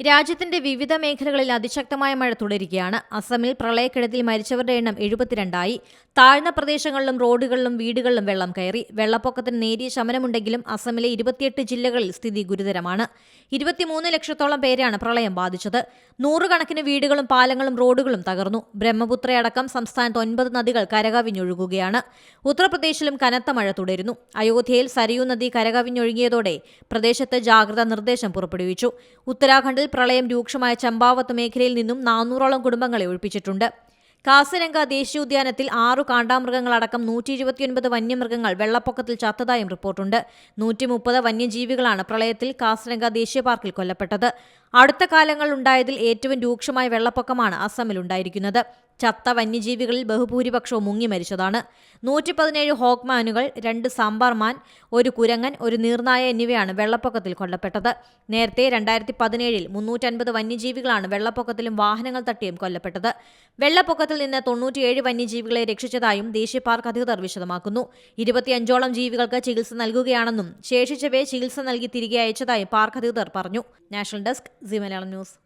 രാജ്യത്തിന്റെ വിവിധ മേഖലകളിൽ അതിശക്തമായ മഴ തുടരുകയാണ്. അസമിൽ പ്രളയക്കെടുതിയിൽ മരിച്ചവരുടെ എണ്ണം എഴുപത്തിരണ്ടായി. താഴ്ന്ന പ്രദേശങ്ങളിലും റോഡുകളിലും വീടുകളിലും വെള്ളം കയറി. വെള്ളപ്പൊക്കത്തിന് നേരിയ ശമനമുണ്ടെങ്കിലും അസമിലെ ഇരുപത്തിയെട്ട് ജില്ലകളിൽ സ്ഥിതി ഗുരുതരമാണ്. ഇരുപത്തിമൂന്ന് ലക്ഷത്തോളം പേരെയാണ് പ്രളയം ബാധിച്ചത്. നൂറുകണക്കിന് വീടുകളും പാലങ്ങളും റോഡുകളും തകർന്നു. ബ്രഹ്മപുത്രയടക്കം സംസ്ഥാനത്ത് ഒൻപത് നദികൾ കരകവിഞ്ഞൊഴുകുകയാണ്. ഉത്തർപ്രദേശിലും കനത്ത മഴ തുടരുന്നു. അയോധ്യയിൽ സരയൂ നദി കരകവിഞ്ഞൊഴുകിയതോടെ പ്രദേശത്ത് ജാഗ്രതാ നിർദ്ദേശം പുറപ്പെടുവിച്ചു. ഉത്തരാഖണ്ഡിൽ പ്രളയം രൂക്ഷമായ ചമ്പാവത്ത് മേഖലയിൽ നിന്നും നാനൂറോളം കുടുംബങ്ങളെ ഒഴിപ്പിച്ചിട്ടുണ്ട്. കാസിരംഗ ദേശീയോദ്യാനത്തിൽ ആറു കാണ്ടാമൃഗങ്ങളടക്കം നൂറ്റി ഇരുപത്തിയൊൻപത് വന്യമൃഗങ്ങൾ വെള്ളപ്പൊക്കത്തിൽ ചത്തതായും റിപ്പോർട്ടുണ്ട്. നൂറ്റി മുപ്പത് വന്യജീവികളാണ് പ്രളയത്തിൽ കാസിരംഗ ദേശീയ പാർക്കിൽ കൊല്ലപ്പെട്ടത്. അടുത്ത കാലങ്ങളിൽ ഉണ്ടായതിൽ ഏറ്റവും രൂക്ഷമായ വെള്ളപ്പൊക്കമാണ് അസമിലുണ്ടായിരിക്കുന്നത്. ചത്ത വന്യജീവികളിൽ ബഹുഭൂരിപക്ഷവും മുങ്ങി മരിച്ചതാണ്. നൂറ്റി പതിനേഴ് ഹോക്മാനുകൾ രണ്ട് സാമ്പാർമാൻ ഒരു കുരങ്ങൻ ഒരു നീർനായ എന്നിവയാണ് വെള്ളപ്പൊക്കത്തിൽ കൊല്ലപ്പെട്ടത്. നേരത്തെ രണ്ടായിരത്തി പതിനേഴിൽ മുന്നൂറ്റൻപത് വന്യജീവികളാണ് വെള്ളപ്പൊക്കത്തിലും വാഹനങ്ങൾ തട്ടിയും കൊല്ലപ്പെട്ടത്. വെള്ളപ്പൊക്കത്തിൽ നിന്ന് തൊണ്ണൂറ്റിയേഴ് വന്യജീവികളെ രക്ഷിച്ചതായും ദേശീയ പാർക്ക് അധികൃതർ വിശദമാക്കുന്നു. ഇരുപത്തിയഞ്ചോളം ജീവികൾക്ക് ചികിത്സ നൽകുകയാണെന്നും ശേഷിച്ചവയെ ചികിത്സ നൽകി തിരികെ അയച്ചതായും പാർക്ക് അധികൃതർ പറഞ്ഞു. National desk Zee Malayalam news.